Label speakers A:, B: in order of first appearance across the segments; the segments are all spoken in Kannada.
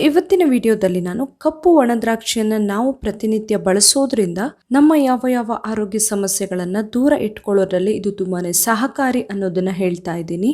A: ಇವತ್ತಿನ ವಿಡಿಯೋದಲ್ಲಿ ನಾನು ಕಪ್ಪು ಒಣ ದ್ರಾಕ್ಷಿಯನ್ನ ನಾವು ಪ್ರತಿನಿತ್ಯ ಬಳಸೋದ್ರಿಂದ ನಮ್ಮ ಯಾವ ಯಾವ ಆರೋಗ್ಯ ಸಮಸ್ಯೆಗಳನ್ನು ದೂರ ಇಟ್ಕೊಳ್ಳೋದ್ರಲ್ಲಿ ಇದು ತುಂಬಾನೇ ಸಹಕಾರಿ ಅನ್ನೋದನ್ನ ಹೇಳ್ತಾ ಇದ್ದೀನಿ.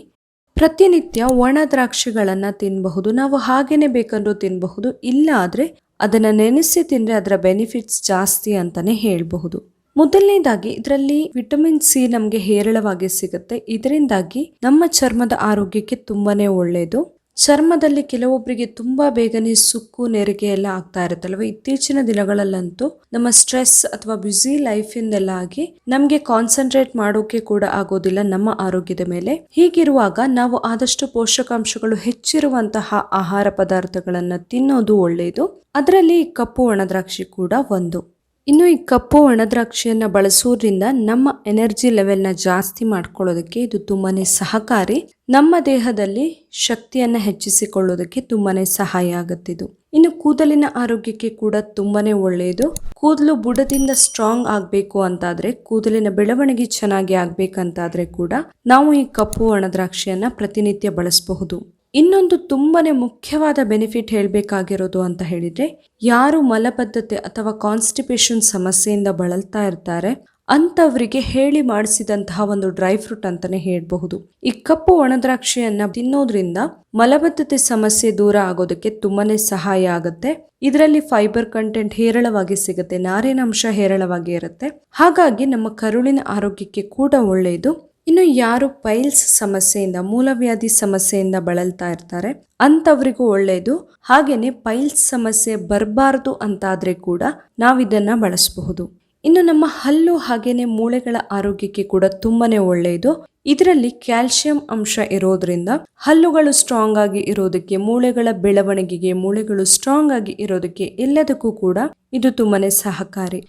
A: ಪ್ರತಿನಿತ್ಯ ಒಣ ದ್ರಾಕ್ಷಿಗಳನ್ನ ತಿನ್ನಬಹುದು ನಾವು ಹಾಗೇನೆ ಬೇಕಂದ್ರು ತಿನ್ನಬಹುದು ಇಲ್ಲ ಆದರೆ ಅದನ್ನ ನೆನೆಸಿ ತಿಂದರೆ ಅದರ ಬೆನಿಫಿಟ್ಸ್ ಜಾಸ್ತಿ ಅಂತಾನೆ ಹೇಳಬಹುದು. ಮೊದಲನೇದಾಗಿ ಇದರಲ್ಲಿ ವಿಟಮಿನ್ ಸಿ ನಮಗೆ ಹೇರಳವಾಗಿ ಸಿಗುತ್ತೆ. ಇದರಿಂದಾಗಿ ನಮ್ಮ ಚರ್ಮದ ಆರೋಗ್ಯಕ್ಕೆ ತುಂಬಾನೇ ಒಳ್ಳೆಯದು ಚರ್ಮದಲ್ಲಿ ಕೆಲವೊಬ್ಬರಿಗೆ ತುಂಬಾ ಬೇಗನೆ ಸುಕ್ಕು, ನೆರಿಗೆ ಎಲ್ಲ ಆಗ್ತಾ ಇರುತ್ತಲ್ವ? ಇತ್ತೀಚಿನ ದಿನಗಳಲ್ಲಂತೂ ನಮ್ಮ ಸ್ಟ್ರೆಸ್ ಅಥವಾ ಬ್ಯುಸಿ ಲೈಫಿಂದೆಲ್ಲ ಆಗಿ ನಮಗೆ ಕಾನ್ಸಂಟ್ರೇಟ್ ಮಾಡೋಕೆ ಕೂಡ ಆಗೋದಿಲ್ಲ ನಮ್ಮ ಆರೋಗ್ಯದ ಮೇಲೆ. ಹೀಗಿರುವಾಗ ನಾವು ಆದಷ್ಟು ಪೋಷಕಾಂಶಗಳು ಹೆಚ್ಚಿರುವಂತಹ ಆಹಾರ ಪದಾರ್ಥಗಳನ್ನ ತಿನ್ನೋದು ಒಳ್ಳೆಯದು ಅದರಲ್ಲಿ ಕಪ್ಪು ಒಣದ್ರಾಕ್ಷಿ ಕೂಡ ಒಂದು. ಇನ್ನು ಈ ಕಪ್ಪು ಒಣದ್ರಾಕ್ಷಿಯನ್ನು ಬಳಸೋದ್ರಿಂದ ನಮ್ಮ ಎನರ್ಜಿ ಲೆವೆಲ್ನ ಜಾಸ್ತಿ ಮಾಡ್ಕೊಳ್ಳೋದಕ್ಕೆ ಇದು ತುಂಬಾನೇ ಸಹಕಾರಿ. ನಮ್ಮ ದೇಹದಲ್ಲಿ ಶಕ್ತಿಯನ್ನ ಹೆಚ್ಚಿಸಿಕೊಳ್ಳೋದಕ್ಕೆ ತುಂಬಾನೇ ಸಹಾಯ ಆಗುತ್ತಿದ್ದು ಇನ್ನು ಕೂದಲಿನ ಆರೋಗ್ಯಕ್ಕೆ ಕೂಡ ತುಂಬಾನೇ ಒಳ್ಳೆಯದು. ಕೂದಲು ಬುಡದಿಂದ ಸ್ಟ್ರಾಂಗ್ ಆಗಬೇಕು ಅಂತಾದ್ರೆ, ಕೂದಲಿನ ಬೆಳವಣಿಗೆ ಚೆನ್ನಾಗಿ ಆಗಬೇಕಂತಾದರೆ ಕೂಡ ನಾವು ಈ ಕಪ್ಪು ಒಣದ್ರಾಕ್ಷಿಯನ್ನು ಪ್ರತಿನಿತ್ಯ ಬಳಸಬಹುದು. ಇನ್ನೊಂದು ತುಂಬಾ ಮುಖ್ಯವಾದ ಬೆನಿಫಿಟ್ ಹೇಳಬೇಕಾಗಿರೋದು ಅಂತ ಹೇಳಿದರೆ, ಯಾರು ಮಲಬದ್ಧತೆ ಅಥವಾ ಕಾನ್ಸ್ಟಿಪೇಷನ್ ಸಮಸ್ಯೆಯಿಂದ ಬಳಲ್ತಾ ಇರ್ತಾರೆ, ಅಂಥವರಿಗೆ ಹೇಳಿ ಮಾಡಿಸಿದಂತಹ ಒಂದು ಡ್ರೈ ಫ್ರೂಟ್ ಅಂತಲೇ ಹೇಳಬಹುದು. ಈ ಕಪ್ಪು ಒಣದ್ರಾಕ್ಷಿಯನ್ನು ತಿನ್ನೋದ್ರಿಂದ ಮಲಬದ್ಧತೆ ಸಮಸ್ಯೆ ದೂರ ಆಗೋದಕ್ಕೆ ತುಂಬಾನೇ ಸಹಾಯ ಆಗುತ್ತೆ. ಇದರಲ್ಲಿ ಫೈಬರ್ ಕಂಟೆಂಟ್ ಹೇರಳವಾಗಿ ಸಿಗುತ್ತೆ ನಾರಿನಾಂಶ ಹೇರಳವಾಗಿ ಇರುತ್ತೆ. ಹಾಗಾಗಿ ನಮ್ಮ ಕರುಳಿನ ಆರೋಗ್ಯಕ್ಕೆ ಕೂಡ ಒಳ್ಳೆಯದು ಇನ್ನು ಯಾರು ಪೈಲ್ಸ್ ಸಮಸ್ಯೆಯಿಂದ, ಮೂಲವ್ಯಾಧಿ ಸಮಸ್ಯೆಯಿಂದ ಬಳಲ್ತಾ ಇರ್ತಾರೆ, ಅಂಥವರಿಗೂ ಒಳ್ಳೆಯದು ಹಾಗೆಯೇ ಪೈಲ್ಸ್ ಸಮಸ್ಯೆ ಬರಬಾರ್ದು ಅಂತಾದರೆ ಕೂಡ ನಾವಿದನ್ನು ಬಳಸಬಹುದು. ಇನ್ನು ನಮ್ಮ ಹಲ್ಲು ಹಾಗೆಯೇ ಮೂಳೆಗಳ ಆರೋಗ್ಯಕ್ಕೆ ಕೂಡ ತುಂಬಾನೇ ಒಳ್ಳೆಯದು ಇದರಲ್ಲಿ ಕ್ಯಾಲ್ಸಿಯಂ ಅಂಶ ಇರೋದ್ರಿಂದ ಹಲ್ಲುಗಳು ಸ್ಟ್ರಾಂಗ್ ಆಗಿ ಇರೋದಕ್ಕೆ, ಮೂಳೆಗಳ ಬೆಳವಣಿಗೆಗೆ, ಮೂಳೆಗಳು ಸ್ಟ್ರಾಂಗ್ ಆಗಿ ಇರೋದಕ್ಕೆ ಎಲ್ಲದಕ್ಕೂ ಕೂಡ ಇದು ತುಂಬಾನೇ ಸಹಕಾರಿ.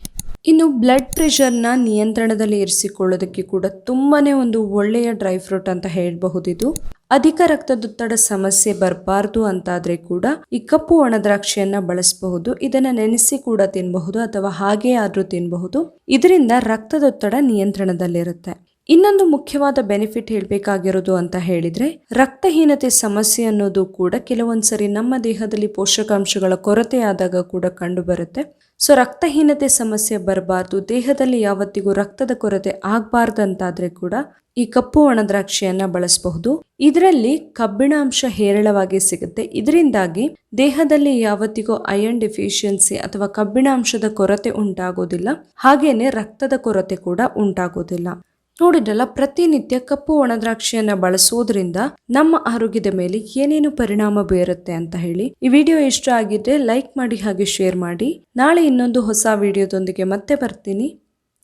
A: ಇನ್ನು ಬ್ಲಡ್ ಪ್ರೆಷರ್ನ ನಿಯಂತ್ರಣದಲ್ಲಿ ಇರಿಸಿಕೊಳ್ಳೋದಕ್ಕೆ ಕೂಡ ತುಂಬಾನೇ ಒಂದು ಒಳ್ಳೆಯ ಡ್ರೈ ಫ್ರೂಟ್ ಅಂತ ಹೇಳಬಹುದಿದು. ಅಧಿಕ ರಕ್ತದೊತ್ತಡ ಸಮಸ್ಯೆ ಬರಬಾರ್ದು ಅಂತಾದ್ರೆ ಕೂಡ ಈ ಕಪ್ಪು ಒಣದ್ರಾಕ್ಷಿಯನ್ನ ಬಳಸಬಹುದು. ಇದನ್ನ ನೆನೆಸಿ ಕೂಡ ತಿನ್ನಬಹುದು ಅಥವಾ ಹಾಗೆ ಆದ್ರೂ ತಿನ್ನಬಹುದು ಇದರಿಂದ ರಕ್ತದೊತ್ತಡ ನಿಯಂತ್ರಣದಲ್ಲಿರುತ್ತೆ. ಇನ್ನೊಂದು ಮುಖ್ಯವಾದ ಬೆನಿಫಿಟ್ ಹೇಳಬೇಕಾಗಿರೋದು ಅಂತ ಹೇಳಿದ್ರೆ, ರಕ್ತಹೀನತೆ ಸಮಸ್ಯೆ ಅನ್ನೋದು ಕೂಡ ಕೆಲವೊಂದ್ಸರಿ ನಮ್ಮ ದೇಹದಲ್ಲಿ ಪೋಷಕಾಂಶಗಳ ಕೊರತೆ ಆದಾಗ ಕೂಡ ಕಂಡು ಬರುತ್ತೆ ಸೊ ರಕ್ತಹೀನತೆ ಸಮಸ್ಯೆ ಬರಬಾರ್ದು, ದೇಹದಲ್ಲಿ ಯಾವತ್ತಿಗೂ ರಕ್ತದ ಕೊರತೆ ಆಗ್ಬಾರ್ದಂತಾದ್ರೆ ಕೂಡ ಈ ಕಪ್ಪು ಒಣದ್ರಾಕ್ಷಿಯನ್ನ ಬಳಸಬಹುದು. ಇದರಲ್ಲಿ ಕಬ್ಬಿಣಾಂಶ ಹೇರಳವಾಗಿ ಸಿಗುತ್ತೆ. ಇದರಿಂದಾಗಿ ದೇಹದಲ್ಲಿ ಯಾವತ್ತಿಗೂ ಐರನ್ ಡೆಫಿಷಿಯನ್ಸಿ ಅಥವಾ ಕಬ್ಬಿಣಾಂಶದ ಕೊರತೆ ಉಂಟಾಗೋದಿಲ್ಲ. ಹಾಗೇನೆ ರಕ್ತದ ಕೊರತೆ ಕೂಡ ಉಂಟಾಗೋದಿಲ್ಲ. ನೋಡಿದ್ರಲ್ಲ, ಪ್ರತಿನಿತ್ಯ ಕಪ್ಪು ಒಣದ್ರಾಕ್ಷಿಯನ್ನ ಬಳಸೋದ್ರಿಂದ ನಮ್ಮ ಆರೋಗ್ಯದ ಮೇಲೆ ಏನೇನು ಪರಿಣಾಮ ಬೀರುತ್ತೆ ಅಂತ ಹೇಳಿ ಈ ವಿಡಿಯೋ ಇಷ್ಟ ಆಗಿದ್ರೆ ಲೈಕ್ ಮಾಡಿ ಹಾಗೆ ಶೇರ್ ಮಾಡಿ. ನಾಳೆ ಇನ್ನೊಂದು ಹೊಸ ವಿಡಿಯೋದೊಂದಿಗೆ ಮತ್ತೆ ಬರ್ತೀನಿ.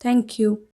A: Thank you.